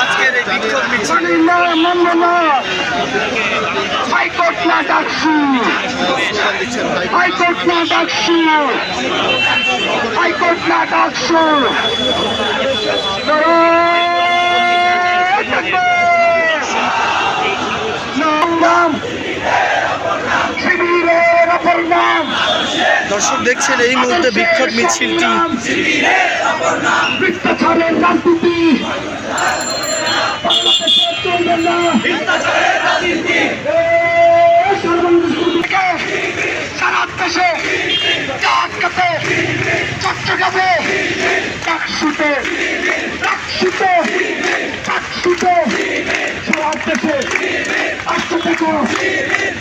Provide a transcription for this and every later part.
আজকের এই বিক্ষোভ মিছিল। হাইকোর্ট না ডাকছি হাইকোর্ট না ডাকছি হাইকোর্ট না ডাকছি দর্শক দেখছেন এই মুহূর্তে বিক্ষোভ মিছিলটি চট্টগ্রামে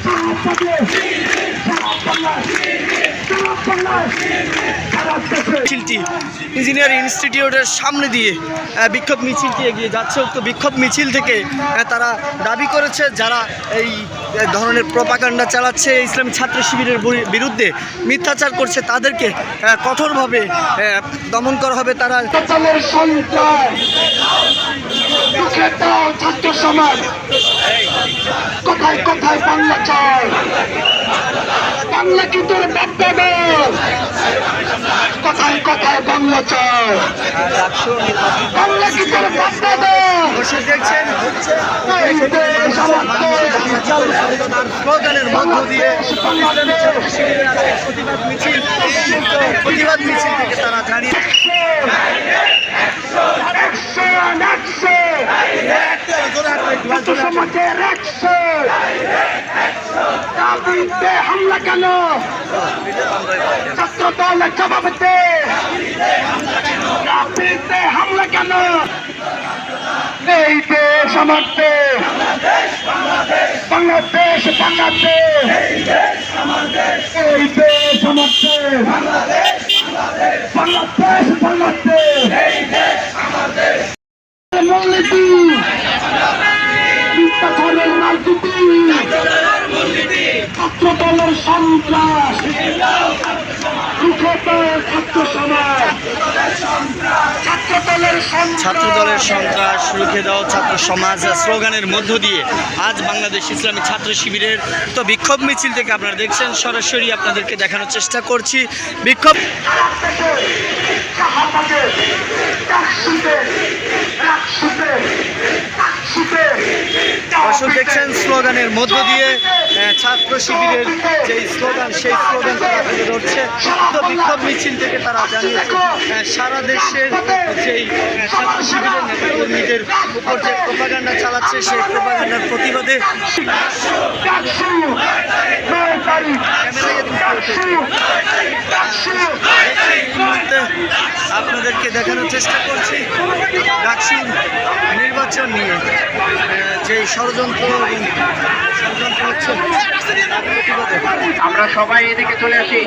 সারা সারা বাংলায় সারা বাংলায় সারা দেশে মিছিলটি ইঞ্জিনিয়ার ইনস্টিটিউটের সামনে দিয়ে বিক্ষোভ মিছিলটি এগিয়ে যাচ্ছে। উক্ত বিক্ষোভ মিছিল থেকে তারা দাবি করেছে যারা এই ধরনের প্রপাকাণ্ডা চালাচ্ছে, ইসলামী ছাত্র শিবিরের বিরুদ্ধে মিথ্যাচার করছে, তাদেরকে কঠোরভাবে দমন করা হবে। তারা কোথায় কোথায় বাংলা চায় বাংলা কি তোর কোথায় কোথায় বাংলা চায় বাংলা কি তোর মধ্য দিয়ে প্রতিবাদ মিছিল থেকে তারা জানিয়ে অ্যাকশন ছাত্র দাবিতে হামলা কেন? ছাত্র দলের জবাব দে। দাবিতে হামলা কেন? এই দেশ আমার দেশ। বাংলাদেশ বাংলাদেশ। এই দেশ আমার দেশ। বাংলাদেশ বাংলাদেশ। মূলনীতি মিথ্যাচারের রাজনীতি ছাত্র দলের সন্ত্রাস। বিগত ছাত্র সমাজ ছাত্র দলের ছাত্র দলের সন্ত্রাস, রুখে দাও ছাত্র সমাজ স্লোগানের মধ্য দিয়ে আজ বাংলাদেশ ইসলামী ছাত্র শিবিরের তো বিক্ষোভ মিছিল থেকে আপনারা দেখছেন। সরাসরি আপনাদেরকে দেখানোর চেষ্টা করছি। বিক্ষোভ দেখছেন স্লোগানের মধ্য দিয়ে ছাত্র শিবিরের যেই স্লোগান সেই স্লোগান তারা তুলে ধরছে তো বিক্ষোভ মিছিল থেকে তারা জানিয়েছে সারা দেশের যেই ছাত্র শিবিরের নেতাকর্মীদের উপর যে প্রপাগান্ডা চালাচ্ছে সেই প্রপাগান্ডার প্রতিবাদে আপনাদেরকে দেখানোর চেষ্টা করছি নির্বাচন নিয়ে যে ষড়যন্ত্র ষড়যন্ত্র হচ্ছে আমরা সবাই এদিকে চলে আসি।